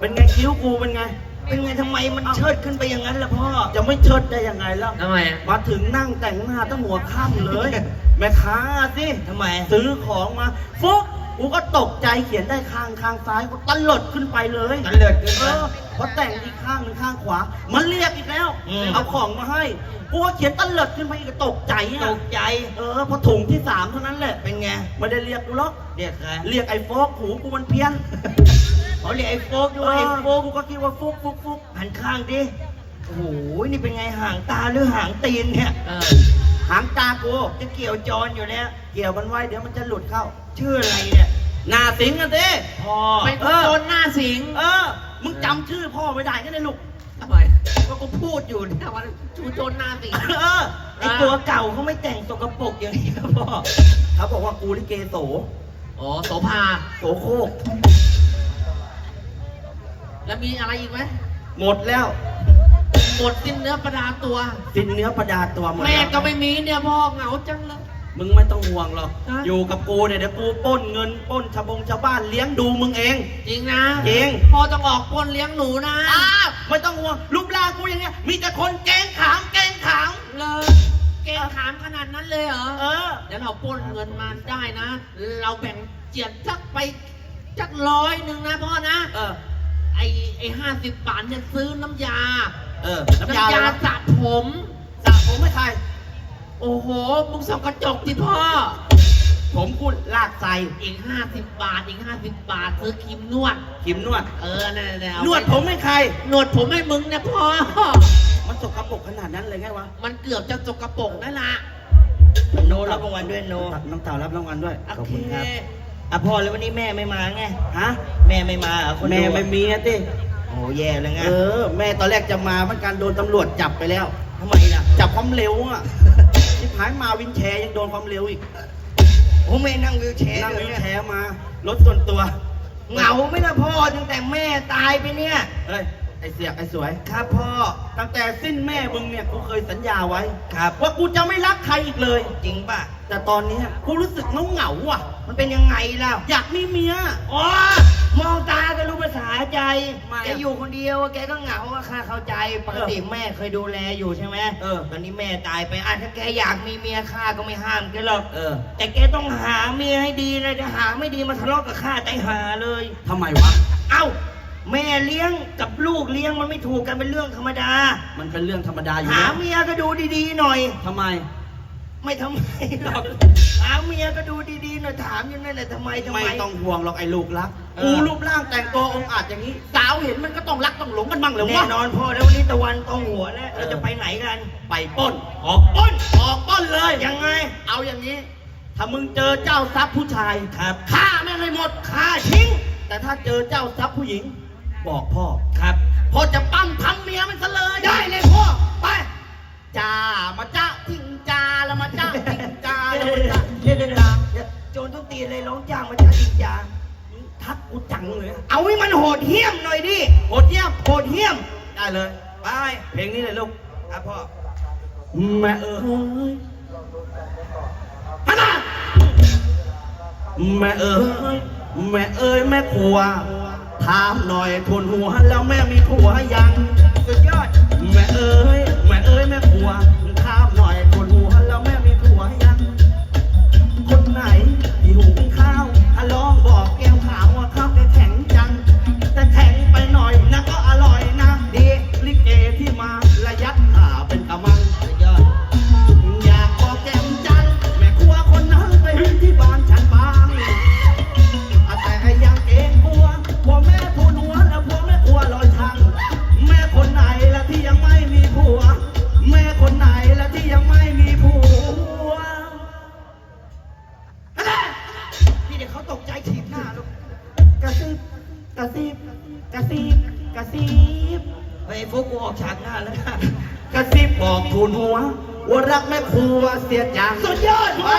เป็นไงคิ้วกูเป็นไง เป็นไงทำไมมันเชิดขึ้นไปอย่างนั้นล่ะพ่อ จะไม่เชิดได้ยังไงแล้วทำไมอะมาถึงนั่งแต่งหน้าตั้งหัวค่ำเลย แม่ค้าสิทำไม ซื้อของมาฟุกกูก็ตกใจเขียนได้ข้างข้างซ้ายก็ตลดขึ้นไปเลยตะเลิดขึ้นเอมาอพอแต่งอีกข้างหนึ่งข้างขวา มันเรียกอีกแล้ว อืม เอาของมาให้กูก็เขียนตลดขึ้นไปอีกก็ตกใจตอะกใจ เออพอถุงที่สามเท่านั้นแหละเป็นไง ไม่ได้เรียกกูหรอก เรียกใครเรียกไอ้โฟกหูกูมันเพี้ยน เขาเรียกไอ้โฟกเอด้วยอไอ้ไอ้โฟโฟกกกูก็คิดว่าฟุกฟุกฟุกหันข้างดิโอ้โหนี่เป็นไงห่างตาหรือห่างตีนเนี่ยเออหางตากูจะเกี่ยวจรอยู่เนี่ยเกี่ยวมันไว้เดี๋ยวมันจะหลุดเข้า ชื่ออะไรเนี่ยหนาสิงกันสิพ่อเป็นคนโดนหน้าสิง เออ มึงจำชื่อพ่อไม่ได้ก็ได้ลูกทำไมก็กูพูดอยู่เนี่ยว่าชูโจนหน้าสิงเออไอ้ตัวเก่าเขาไม่แต่งสกปรกอย่างนี้ครับพ่อเขาบอกว่ากูลิเกโสอ๋อโสภาโสโครก แล้วมีอะไรอีกไหมหมดแล้ว หมดสิ้นเนื้อประดาตัว สิ้นเนื้อประดาตัวหมดแม่ล้วก็ไม่มีเนี่ยพ่อเหงาจังเลย มึงไม่ต้องห่วงหรอก ฮะ อยู่กับกูเนี่ยเดี๋ยวกูปล้นเงินปล้นชาวบงชาวบ้านเลี้ยงดูมึงเอง จริงนะจริง พ่อต้องออกปล้นเลี้ยงหนูนะอ้าวไม่ต้องห่วงรูปร่างกูอย่างเงี้ย มีแต่คนแกล้งขามแกล้งขามเลยเกณฑ์ขามขนาดนั้นเลยเหรอเออ เดี๋ยวเราปล้นเงินมาได้นะ เราแบ่งเจียดสักไปสักร้อยหนึ่งนะพ่อนะ เออ ไอไอห้าสิบบาทเนี่ยซื้อน้ำยา เออน้ำน้ำยายาอะไรสระผม สระผมไม่ใคร โอ้โห มึงส่องกระจกสิพ่อ ผมกูลากใส่อีกห้าสิบบาท อีกห้าสิบบาทซื้อครีมนวดครีมนวด เออนั่นๆๆเอานวดผมไม่ใคร นวดผมให้มึงเนี่ยพ่อ มันสกปรกขนาดนั้นเลยไงวะมันเกือบจะสกปรกนั่นละ โนรับรางวัลด้วยโนน้องเต่ารับรางวัลด้วย โอขอบเคคุณครับ อะพ่อแล้ววันนี้แม่ไม่มาไง ฮะ แม่ไม่มาเหรอคนดูแม่ไม่มีอะติโอ้แย่เลยไงเออ แม่ตอนแรกจะมาเหมันการโดนตำรวจจับไปแล้ว ทำไมล่ะจับความเร็วอะ ที่หายมาวินแชร์ยังโดนความเร็วอีกโอ้แม่นั่งวิวแชร์นั่งเลยวินเนี่ยแชร์มา รถส่วนตัว เหงาไหม่ละพ่อตั้งแต่แม่ตายไปเนี่ย เฮ้ย ไอเสียกไอสวย ครับพ่อ ตั้งแต่สิ้นแม่มึงเนี่ยกูเคยสัญญาไว้ ครับ ว่ากูจะไม่รักใครอีกเลย จริงป่ะ แต่ตอนเนี้ยกูรู้สึกเหงาเหงาๆอะ มันเป็นยังไงล่ะ อยากมีเมีย อ๋อ มองตาก็รู้ภาษาใจทำไมอะแกอยู่คนเดียวแกก็เหงาอะค่ะเข้าใจ ปกติแม่เคยดูแลอยู่ใช่ไหมเออ ตอนนี้แม่ตายไปอะถ้าแกอยากมีเมียข้าก็ไม่ห้ามแกหรอก เออแต่แกต้องหาเมียให้ดีนะจะหาไม่ดีมาทะเลาะกับข้าใจหาเลย ทำไมวะ เอ้า แม่เลี้ยงกับลูกเลี้ยงมันไม่ถูกกันเป็นเรื่องธรรมดา มันเป็นเรื่องธรรมดาอยู่หาแล้วเมียก็ดูดีๆหน่อย ทำไม ไม่ทำไมหรอกหาเมียก็ดูดีๆหน่อยถามอยู่นั่นแหละทำไมทำไม ไม่ต้องห่วงหรอกไอ้ลูกรักเอกูอรูปร่างแต่งตัวองค์อาจอย่างนี้ สาวเห็นมันก็ต้องรักต้องหลงกันบ้างเหรือแน่วะนอนพ่อแล้ววันนี้ตะวันตรงหัวแล้วเราจะไปไหนกัน ไปปล้นออกปล้นออกปล้นเลย ยังไงเอาอย่างนี้ ถ้ามึงเจอเจ้าทรัพย์ผู้ชายครับฆ่าแม่งให้หมด ฆ่าทิ้ง แต่ถ้าเจอเจ้าทรัพย์ผู้หญิง บอกพ่อครับ พ่อจะปั้มทำเมียมันซะเลยได้เลยพ่อไปจ้ามาจ้าทิ้งจ้าแล้วมาจ้าทิ้งจ้าแล้วมาจ้าเดี๋ยวเดี๋ยวเดี๋ยวเดี๋ยวโจรทุกตีนเลยร้องจ้างมาจากอินจาทักกูจังเลยเอาให้มันโหดเหี้ยมหน่อยดิโหดเยี่ยมโหดเหี้ยมได้เลยไปเพลงนี้เลยลูกครับพ่อแม่เอ้ยฮันน่ะแม่เอ้ยแม่เอ้ยแม่ครัว ถามหน่อยทนหัวแล้วแม่มีผัวยังสุดยอด ระซิบกระซิบกระซิบเฮ้ยพวกกูออกฉากหน้าแล้วนะกระซิบบอกทูนหัวว่ารักแม่ครัวเสียจังสุดยอดไปพ่อ